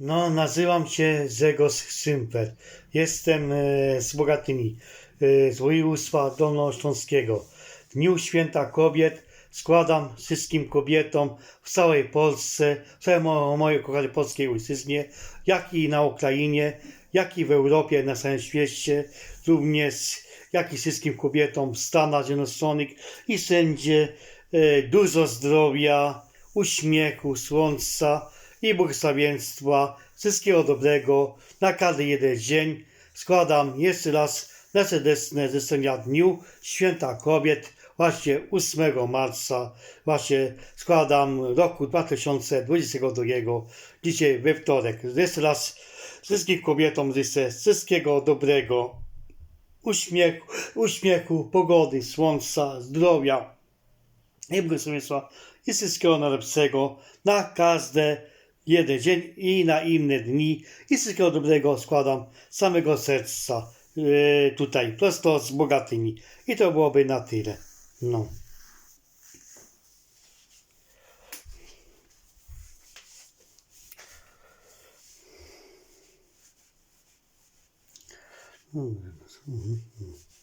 No, nazywam się Zegos Szymper. Jestem e, z Bogatyni, e, z województwa dolnośląskiego. W Dniu Święta Kobiet składam wszystkim kobietom w całej Polsce, w całej mo- mojej kochanej polskiej ojczyźnie, jak i na Ukrainie, jak i w Europie, na całym świecie, również jak i wszystkim kobietom w Stanach Zjednoczonych i wszędzie e, dużo zdrowia, uśmiechu, słońca i błogosławieństwa, wszystkiego dobrego na każdy jeden dzień. Składam jeszcze raz najserdeczne życzenia w Dniu Święta Kobiet, właśnie 8 marca, właśnie składam roku 2022, dzisiaj we wtorek. Jeszcze raz wszystkim kobietom życzę wszystkiego dobrego, uśmiechu, uśmiechu pogody, słońca, zdrowia i błogosławieństwa i wszystkiego najlepszego na każdy jeden dzień i na inne dni i wszystkiego dobrego składam z samego serca e, tutaj, prosto z bogatymi. I to byłoby na tyle. No. Mhm.